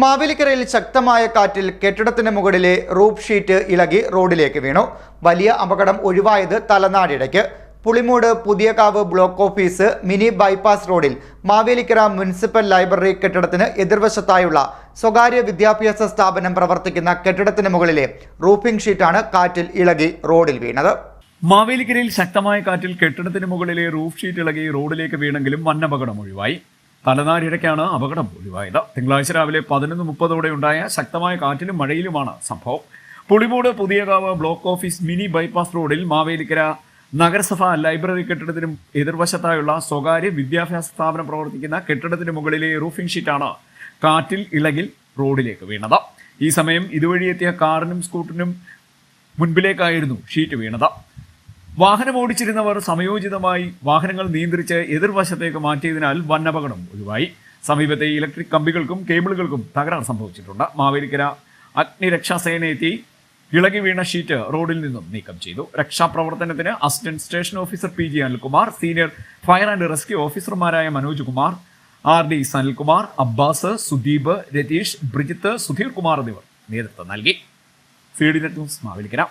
മാവേലിക്കരയിൽ ശക്തമായ കാറ്റിൽ കെട്ടിടത്തിന് മുകളിലെ റൂഫ് ഷീറ്റ് ഇളകി റോഡിലേക്ക് വീണു. വലിയ അപകടം ഒഴിവായത് തലനാടിടയ്ക്ക്. Pulimood Puthiyakavu block office mini bypass റോഡിൽ മാവേലിക്കര മുനിസിപ്പൽ ലൈബ്രറി കെട്ടിടത്തിന് എതിർവശത്തായുള്ള സ്വകാര്യ വിദ്യാഭ്യാസ സ്ഥാപനം പ്രവർത്തിക്കുന്ന കെട്ടിടത്തിന് മുകളിലെ റൂഫിംഗ് ഷീറ്റാണ് കാറ്റിൽ ഇളകി റോഡിൽ വീണത്. മാവേലിക്കരയിൽ ശക്തമായ കാറ്റിൽ കെട്ടിടത്തിന് മുകളിലെ റൂഫ് ഷീറ്റ് ഇളകി റോഡിലേക്ക് വീണെങ്കിലും വൻ അപകടം ഒഴിവായി. തലനാരിഴയ്ക്കാണ് അപകടം ഒഴിവായത്. തിങ്കളാഴ്ച രാവിലെ പതിനൊന്ന് മുപ്പതോടെ ഉണ്ടായ ശക്തമായ കാറ്റിലും മഴയിലുമാണ് സംഭവം. Pulimood Puthiyakavu block office mini bypass റോഡിൽ മാവേലിക്കര നഗരസഭ ലൈബ്രറി കെട്ടിടത്തിനും എതിർവശത്തായുള്ള സ്വകാര്യ വിദ്യാഭ്യാസ സ്ഥാപനം പ്രവർത്തിക്കുന്ന കെട്ടിടത്തിന് മുകളിലെ റൂഫിംഗ് ഷീറ്റാണ് കാറ്റിൽ ഇളകിൽ റോഡിലേക്ക് വീണത്. ഈ സമയം ഇതുവഴി എത്തിയ കാറിനും സ്കൂട്ടറിനും മുൻപിലേക്കായിരുന്നു ഷീറ്റ് വീണത്. വാഹനം ഓടിച്ചിരുന്നവർ സമയോചിതമായി വാഹനങ്ങൾ നിയന്ത്രിച്ച് എതിർവശത്തേക്ക് മാറ്റിയതിനാൽ വൻ അപകടം ഒഴിവായി. സമീപത്തെ ഇലക്ട്രിക് കമ്പികൾക്കും കേബിളുകൾക്കും തകരാർ സംഭവിച്ചിട്ടുണ്ട്. മാവേലിക്കര അഗ്നിരക്ഷാസേന എത്തി ഇളകി വീണ ഷീറ്റ് റോഡിൽ നിന്നും നീക്കം ചെയ്തു. രക്ഷാപ്രവർത്തനത്തിന് assistant station officer P G Anilkumar senior fire and rescue ഓഫീസർമാരായ മനോജ് കുമാർ ആർ ഡി സനിൽകുമാർ അബ്ബാസ് സുദീപ് രതീഷ് ബ്രിജിത്ത് സുധീർ കുമാർ എന്നിവർ നേതൃത്വം നൽകി. C D net news Mavelikkara.